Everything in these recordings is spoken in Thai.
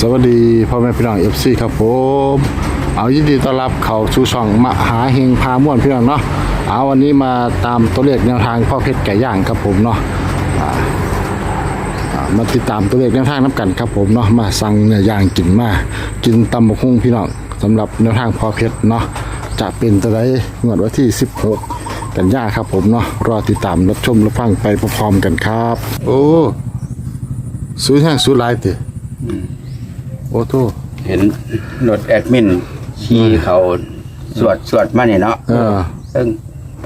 สวัสดีพ่อแม่พี่น้องเอฟซีครับผมเอายินดีต้อนรับเข้าสู่ช่องมหาเฮงพาม่วนพี่น้องเนาะเอาวันนี้มาตามตัวเลขแนวทางพ่อเพชรไก่ย่างครับผมเนาะอ่าอ่ามาติดตามตัวเลขแนวทางน้ำกันครับผมเนาะมาสั่งเนื้อย่างกินมากินตำบักหุ่งพี่น้องสำหรับแนวทางพ่อเพชรเนาะจะเป็นตัวใดงวดวันที่ 16 กันยาครับผมเนาะรอติดตามรับชมรับฟังไปพร้อมๆกันครับ โอ้ซื้อแห้งซื้อหลายติ โอ้โตเห็นรถแอดมินขี่เขาสวดสวดมาเนี่ยเนาะเออ เทิง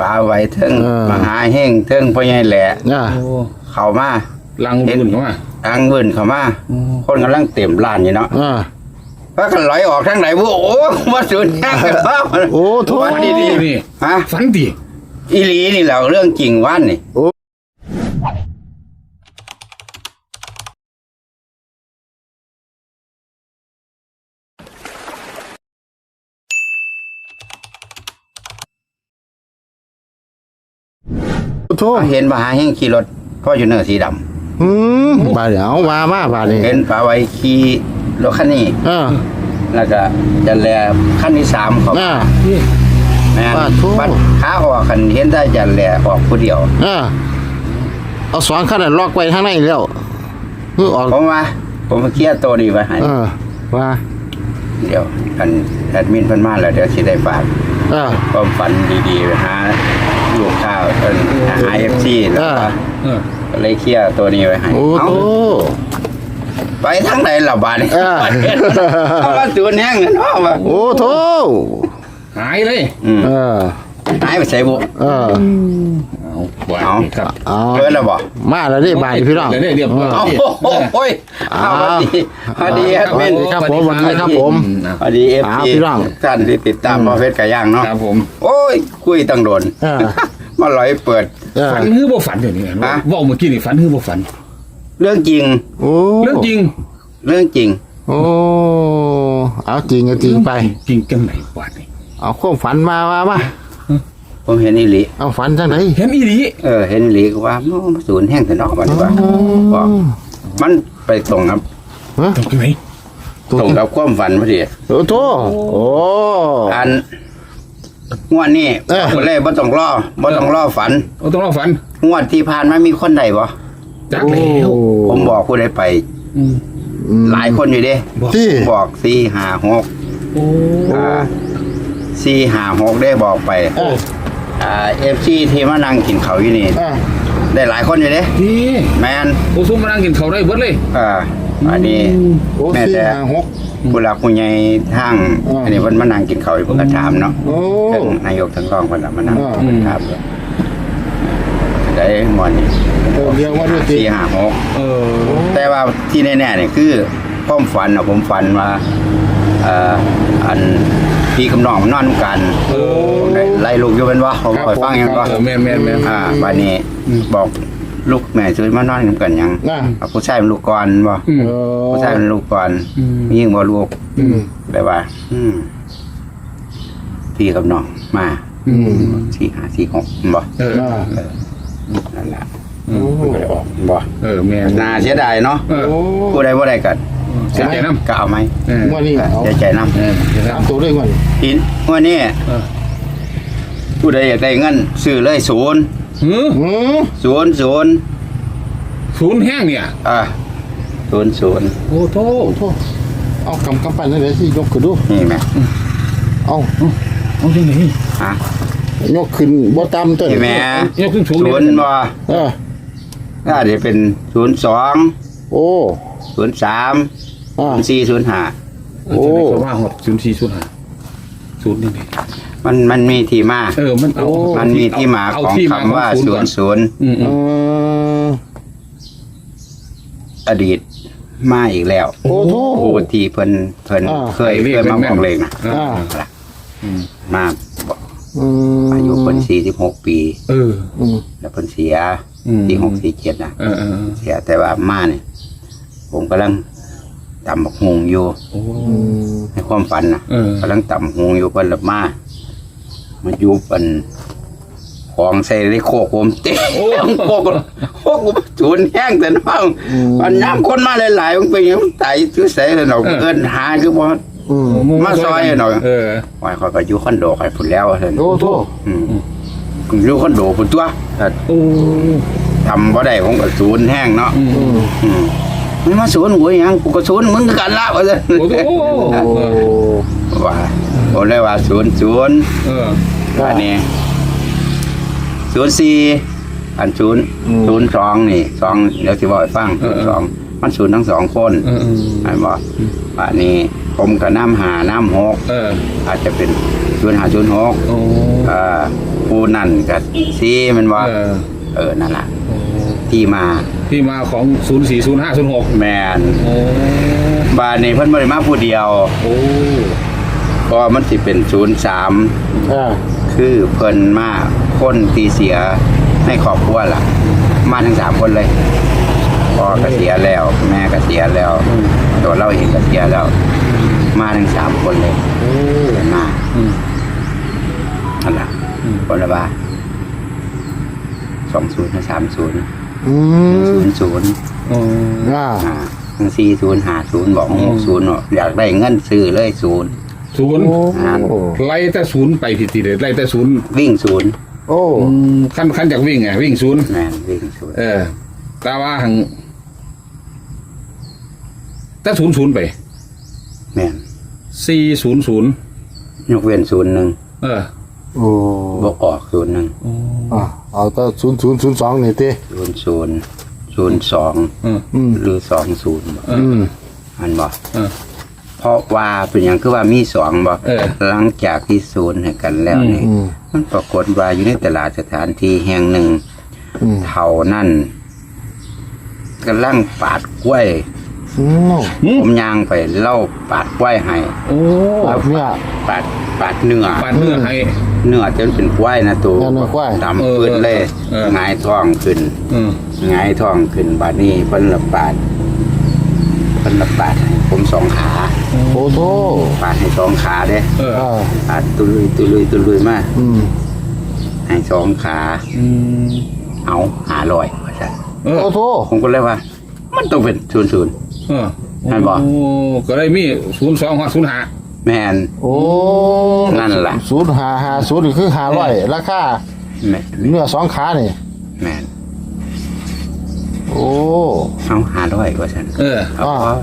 ปลาไว้เทิงเออ มหาเฮงเทิงพ่อใหญ่แหล่น่ะเข้ามา ลังบุญเข้ามาอังเวินเข้ามา คนกำลังเต็มร้านอยู่เนาะอ่าพากันไหลออกทางไหนบุโอ้มาสุดแห้งกันบ้างโอ้โถวันดีดีนี่ฮะฝันดี อีหลีนี่แหละเรื่องจริงว่านนี่ โอ้โทษเห็นมหาเฮงขี่รถพ่ออยู่เนอร์สีดำอืมบาดเดี๋ยวมามาบาดนี่เห็นปลาไว้ขี่รถคันนี้อ่าแล้วก็จะแลขั้นที่สามเขาอ่า แม่นว่าโถ่ ปัดขาออกคันเห็นได้จะแลออกผู้เดียวอ่าเอาสองขนาดล็อกไว้ข้างในแล้วเพื่อออกผมว่าผมมาเคลียร์ตัวนี้ไว้ให้เออว่าเดี๋ยวกันแอดมินเพิ่นมาแล้วเดี๋ยวสิได้ฝากอ่าความฝันดีๆไปหา ลูกข้าวเพิ่นหา FC แล้วก็อ่าเออก็เลยเคลียร์ตัวนี้ไว้ให้โอ้เอ้าโตไปทางไหนล่ะบาดนี้อ่าเอาว่าตัวแห้งเนาะว่าโอ้โถหายเลยอืมเออหายไปใส่บุเออ เอาบ่เอาครับ เอาเกินแล้วบ่ มาแล้วนี่บาดพี่น้อง เดี๋ยวได้เรียบร้อย เอาโอ้ยเอาสวัสดีสวัสดีแอดมินครับผมสวัสดีครับผมสวัสดีเอฟอ่าซีพี่น้อง ท่านที่ติดตามพอเพชรไก่ย่างเนาะครับผม โอ้ย คุยตั้งโดน เออ มาลอยเปิดเออฝันคือบ่ฝันเดี๋ยวนี้ฮะ เว่าเมื่อกี้นี่ฝันคือบ่ฝัน เรื่องจริง โอ้เรื่องจริงเรื่องจริง โอ้เอาจริงก็จริงไป จริงจังไหนบาดนี่เอาความฝันมามามาผมเห็นอีหลี เอาฝันจังไหนเห็นอีหลีเออ เห็นอีหลีก็ว่ามันศูนย์แห้งแต่นอกมันดีกว่าบอกมันไปตรงกับฮะตรงไหนตรงกับความฝันพอดีโอ้โถโอ้อัน งวดนี้เออบ่เลยบ่ต้องรอบ่ต้องรอฝัน เอาต้องรอฝันงวดที่ผ่านมามีคนใดบ่จักแล้วผมบอกผู้ใดไปอืม หลายคนอยู่เด้ที่บอกสี่ห้าหกโอ้อ่าสี่ห้าหกได้บอกไปเอออ่าเอฟซีที่มานั่งกินเขาวอยู่นี่อะได้หลายคนอยู่เด้ที่แมนโอ้ซุ่มมานั่งกินข้าวได้เบิดเลย อ่า อันนี้โอ้แม่สี่แต่ห้าหก ผู้หลักผู้ใหญ่ทางอ่าอันนี้เพิ่นมานั่งกินเขาวอยู่เพิ่นก็ถามเนาะโอ้ทั้งนายกทั้งรองเพิ่นน่ะมานั่งอ่าเพิ่นถามได้หมอนี่เออเรียกว่าด้วยสิสี่ห้าหก เออ แต่ว่าที่แน่ๆเนี่ยคือความฝันน่ะผมฝันว่าเอ่ออันพี่กับน้องมันนอนนำกันเออผมได้ไล่ลูกอยู่เป็นว่าผมคอยฟังยังก็เออแม่นแม่นแม่นอ่าวันนี้บอก ลูกแม่ช่วยมานอนกันยังน่ะเอาผู้ชายเป็นลูกก่อนบ่อืมเออผู้ชายเป็นลูกก่อนอืม ยิ่งบ่ลูกอืม แบบว่า อืมพี่กับน้องมาอืม สี่ห้าสี่หกบ่เออน่ะนั่นแหละอืมมันก็ได้ออกบ่เออแม่นน่าเสียดายเนาะเออโอ้ผู้ใดบ่ได้กันเสียใจน้ำก็เอาไหมเออว่านี่เอาเสียใจนำเออเสียใจสามน้ำ ตัวด้วยก่อนหินวันนี้เออ ผู้ใดอยากได้เงินซื้อเลยศูนย์ หืออืมศูนย์ศูนย์ศูนย์แห้งเนี่ย อ่าศูนย์ศูนย์โอ้โถโอ้โถเอากำกำปั้นนั่นเลยสิยกขึ้นดู นี่แม่เอาเอาจังไหนฮะยกขึ้นบ่ต่ำตัวนี่แม่ยกขึ้นสูงศูนย์บ่เออก็อาจจะเป็นศูนย์สองโอ้ศูนย์สามอ่าศูนย์สี่ศูนย์ห้าโอ้จะว่าหดศูนย์สี่ศูนย์ห้าศูนย์นี่นี่ มันมันมีที่มา เออมันเอามันมีที่มาเของที่คำว่าของศูก่นย์ศูนย์อืมเอออดีตมาอีกแล้วโอ้โถผู้ที่เพิ่นเพิ่นอ่า เคยเคยมาบอกเลขนะอ่าอ่าอืมมาบอกอืมอายุเพิ่นสี่สิบหกปี เออ อืม แล้วเพิ่นเสียอืมสี่หกสี่เจ็ดนะเออเออเออเสียแต่ว่ามาเนี่ยผมกำลังตำบักฮงอยู่ โอ้อืมในความฝันนะเออ กำลังตำบักฮงอยู่เพิ่นละมา มายุบอันขของใส่ในโคกผมเต็มโคกโคกผมศูนย์แห้งแต่น้องมันย้ำคนมาหลายๆมันเป็นอยังไงซื้อใส่เลยเนาะเอิ้นหาคือบ่อืมมาซอยหน่อยเออวายคอยก็อยู่คอนโดคอยพุ่นแล้วเพิ่นโอ้โทอืมอยู่คอนโดพุ่นตัวถ้าโอ้ทำบ่ได้ผมก็ศูนย์แห้งเนาะอื มอืมอืมมันมาศูนย์หัวหยังกูก็ศูนย์มึงคือกันละว่าซั่นโอ้โหโอ้ว่าผมเลยว่าศูนย์ศูนย์เอออันนี้ศูนย์สี่อันศูนย์ศูนย์สองนี่สองเดี๋ยวสิบอกให้ฟังศูนย์สองมันศูนย์ทั้งสองคนเอออันบอกอันนี้ผมกับน้ำหาน้ำหกเอออาจจะเป็นศูนย์หาศูนย์หกโอ้อ่าผู้นั่นกับซีมันว่าเออเออนั่นแหละที่มา ที่มาของศูนย์สี่ศูนย์ห้าศูนย์หกแมนโอ้บานนี้เพิ่นบริมาผู้เดียว โอ้เพราะมันสิเป็นศูนย์สามอ่าคือเพิ่นมาคนตีเสียในครอบครัวล่ะ มาทั้งสามคนเลยพ่อก็เสียแล้ว แม่ก็เสียแล้ว ตัวเราเองก็เสียแล้ว มาทั้งสามคนเลยโอ้เพิ่นมาอืม อันละคนละบ้าสองศูนย์สามศูนย์ อืมศูนย์ศูนย์โอ้อ่าอ่าทั้งสี่ศูนย์หาศูนย์บอกหกศูนย์อยากได้เงินซื้อเลยศูนย์ ศูนย์โอ้ไล่แต่ศูนย์ไปทีทีเลยไล่แต่ศูนย์วิ่งศูนย์โอ้อืมขั้นขั้นจากวิ่งไงวิ่งศูนย์แมนวิ่งศูนย์เออแต่ว่าหังแต่ศูนย์ศูนย์ไปแมนสี่ศูนย์ศูนย์ยกเว้นศูนย์หนึ่งเออโอ้บอกออกศูนย์หนึ่งอ่า เอาแต่ศูนย์ศูนย์ศูนย์สองนี่ติศูนย์ศูนย์ศูนย์สองเอออืมหรือสองศูนย์เออือมอันบอกเออ เพราะว่าเป็นอย่างคือว่ามีสองบอกเออ หลังจากที่ศูนย์ให้กันแล้วนี่อืมมันปรากฏว่าอยู่ในตลาดสถานที่แห่งหนึ่ง อืมเท่านั่นกำลังปาดกล้วย อืมผมย่างไปเล่าปาดกล้วยให้โอ้แบบเนี้ยปาดปาดเนื้อ ปานเนื้อให้ เนื้อจนเป็นกล้วยนะตัวเนื้อกล้วยดำขึ้นเลยเออ หงายท้องขึ้นเออหงายท้องขึ้นบาดนี้เพิ่นละปาดเพิ่นละปาดให้ผมสองขาโอ้โทปาดให้สองขาเด้เอออ่าปาดตุลุยตุลุยตุลุยมาอืมให้สองขา อืมเอาหาลอยว่าซั่นเออโอ้โทผมก็เลยว่า มันต้องเป็นศูนย์ศูนย์ เออให้บอกโอ้ก็ได้มีศูนย์สองหัศูนย์ห้า แม่น โอ้นั่นล่ะ ศูนย์หาหาศูนย์นี่คือหาร้อยราคาแม่นเนื้อสองขานี่ แม่นโอ้ เอาหาลอยว่าซั่นเออ เอาอ่า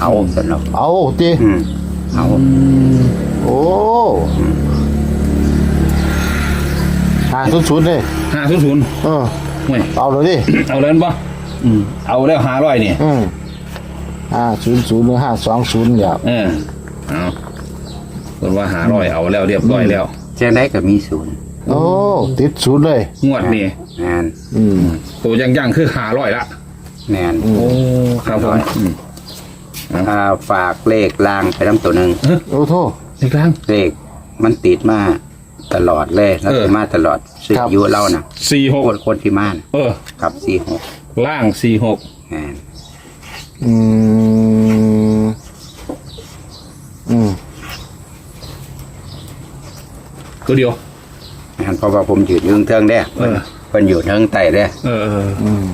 เอาสนอกเอาติอืมเอาโอ้หาศูนย์ศูนย์เลยห้าศูนย์ศูนย์เออไม่เอาเลยดิ เอาแล้วปะอืมเอาแล้วหาร้อยนี่ อืมห้าศูนย์ศูนย์หรือห้าสองศูนย์อย่าเออ เอาคนว่าหาร้อยเอาแล้วเรียบร้อยแล้ว เจ้าได้ก็มีศูนย์โอ้ติดศูนย์เลย งวดนี่แม่นอืมตัวยังยังๆคือหาร้อยละแม่นโอ้ครับผมอืมอ่าฝากเลขล่างไปน้ำตัวหนึ่งโอ้โทอีกครั้งเลขมันติดมาตลอดเลยแล้วเออติดมาตลอดซึ่งครับ อายุเล่านะสี่หกคนคนที่มานะเออ ครับสี่หกล่างสี่หกแม่นอืมอืม ตัวเดียวแม่นเพราะว่าผมยืนอยืนเทิงได้เออเพิ่นอยู่เทิงไตได้เอออืม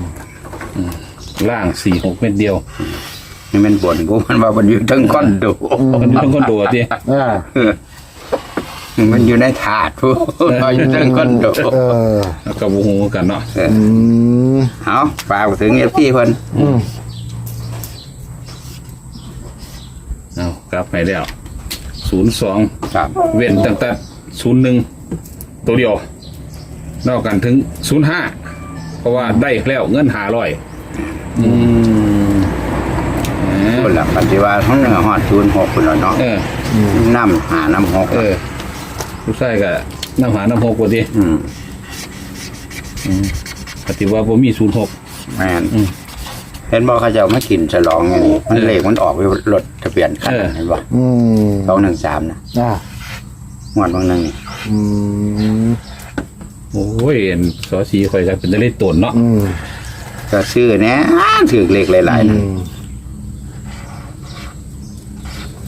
ล่างสี่หกเม็ดเดียวนี่มันบ่นกูมันว่ามันอยู่เทิงก้อนดูมันอยู่ต้องคนตัวดิอ่าเออมันอยู่ในถาดผู้มันอยู่เทิงก้อนดูเออแล้วกับวงหูกันเนาะเอออืมเอาฝากถึงเอฟซีเพิ่นอืมเอากลับไปแล้วศูนย์สองครับเว้นตั้งแต่ ศูนย์หนึ่งตัวเดียวนอกกันถึงศูนย์ห้าเพราะว่าได้แล้วเงินหาร้อยอืมแหมคนละปฏิวัติของเนื้อหอดศูนย์หกคนละเนาะเออ น้ำหาน้ำหกเออผู้ชายก็น้ำหาน้ำหกกว่าดิอืมปฏิว่าผมมีศูนย์หกแม่นอืมเห็นบอกเขาจะเอามากินฉลองอย่างนี้มันเลขมันออกไปรถทะเบียนคันเออเห็นบ่อืมสองหนึ่งสามนะอ่า งวดบางหนึ่งนี่อืมโอ้ยเห็นสอสีคอยกันเป็นได้เล่นตนเนาะอืมก็ซื้อเนี้ยถือเลขหลายๆอืนะม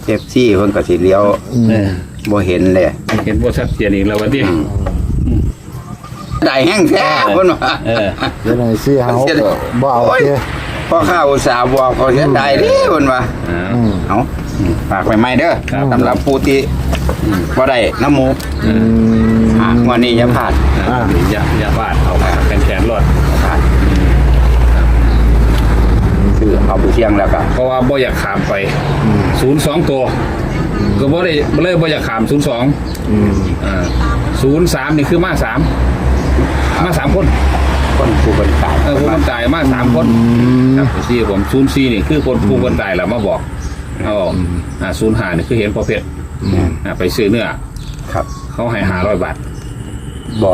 เจ็บซี่เพิ่นก็สิเลี้ยวเออบ่เห็นเลยเห็นว่าชัดเจนอีกแล้ววันนี้ได้แห้งแท้เพิ่นว่า เออเดี๋ยวหน่อยสิเฮาเสียดายบ่เอาโอ้ยเด้อพ่อข้าอุตส่าห์บอกเขาเสียดายเด้เพิ่นว่าอ่าอืม เอาฝากไปใหม่เด้อครับ สำหรับผู้ที่ บ่ได้น้ำหมูอืมอะวันนี้อย่าพลาดอ่า อย่าอย่าบาดเอาแขนแขนรอดพลาดคือเอาไปเที่ยงแล้วก็เพราะว่าบ่อยากขามไปศูนย์สองตัว ก็บ่ได้บ่เลยบ่อยากขามศูนย์สองอืมอ่าศูนย์สามนี่คือมาสามมาสามคนคนผู้คนตายเออผู้คนตายมาสามคนครับสี่ผมศูนย์สี่นี่คือคนผู้คนตายแล้วมาบอกเอาอ่าศูนย์ห้านี่คือเห็นพอเพชร อ่าไปซื้อเนื้อครับเขาให้หาร้อยบาท บ่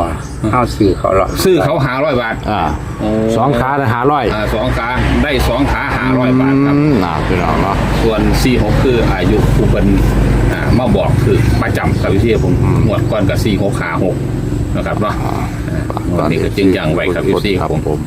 เอาซื้อเขาหรอกซื้อเขาหาร้อยบาทอ่าโอ้สองขาได้หาร้อยอ่าสองขาได้สองขาหาร้อยบาทครับอืมน่าพี่น้องเนาะส่วนสี่หกคืออายุผู้เป็นอ่ามาบอกคือประจำกับวิเทยผมหมวดก่อนกับสี่หกขาหกนะครับเนาะอ่าวันนี้ก็จึงยังไว้กับวิเทยครับผม